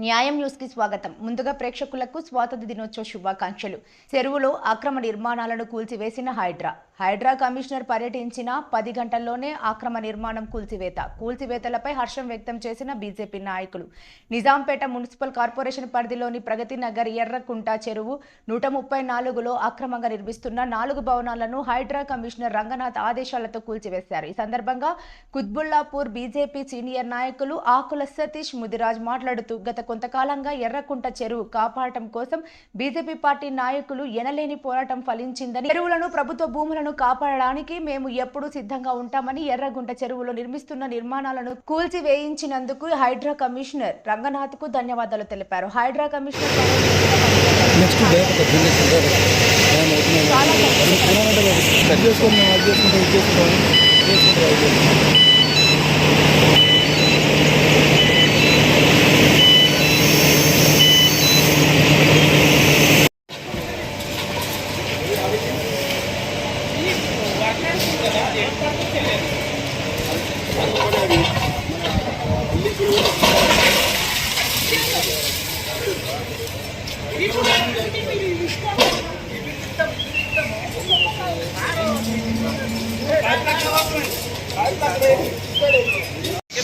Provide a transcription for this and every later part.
న్యాయం న్యూస్కి స్వాగతం. ముందుగా ప్రేక్షకులకు స్వాతంత్ర దినోత్సవ శుభాకాంక్షలు. చెరువులో అక్రమ నిర్మాణాలను కూల్చివేసిన హైడ్రా. హైడ్రా కమిషనర్ పర్యటించిన పది గంటల్లోనే అక్రమ నిర్మాణం కూల్చివేత. కూల్చివేతలపై హర్షం వ్యక్తం చేసిన బీజేపీ నాయకులు. నిజాంపేట మున్సిపల్ కార్పొరేషన్ పరిధిలోని ప్రగతి నగర్ ఎర్రకుంట చెరువు నూట ముప్పై నాలుగులో అక్రమంగా నిర్మిస్తున్న నాలుగు భవనాలను హైడ్రా కమిషనర్ రంగనాథ్ ఆదేశాలతో కూల్చివేశారు. ఈ సందర్భంగా కుత్బుల్లాపూర్ బీజేపీ సీనియర్ నాయకులు ఆకుల సతీష్ ముదిరాజ్ మాట్లాడుతూ గత కొంతకాలంగా ఎర్రకుంట చెరువు కాపాడటం కోసం బీజేపీ పార్టీ నాయకులు ఎనలేని పోరాటం ఫలించిందని చెరువులను ప్రభుత్వ భూములను కాపాడడానికి మేము ఎప్పుడూ సిద్ధంగా ఉంటామని ఎర్రగుంట చెరువులో నిర్మిస్తున్న నిర్మాణాలను కూల్చివేయించినందుకు హైడ్రా కమిషనర్ రంగనాథ్కు ధన్యవాదాలు తెలిపారు హైడ్రా కమిషనర్ చాలా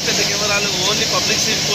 పెద్ద కెమెరాలు ఓన్లీ పబ్లిక్ సీన్ కోసమే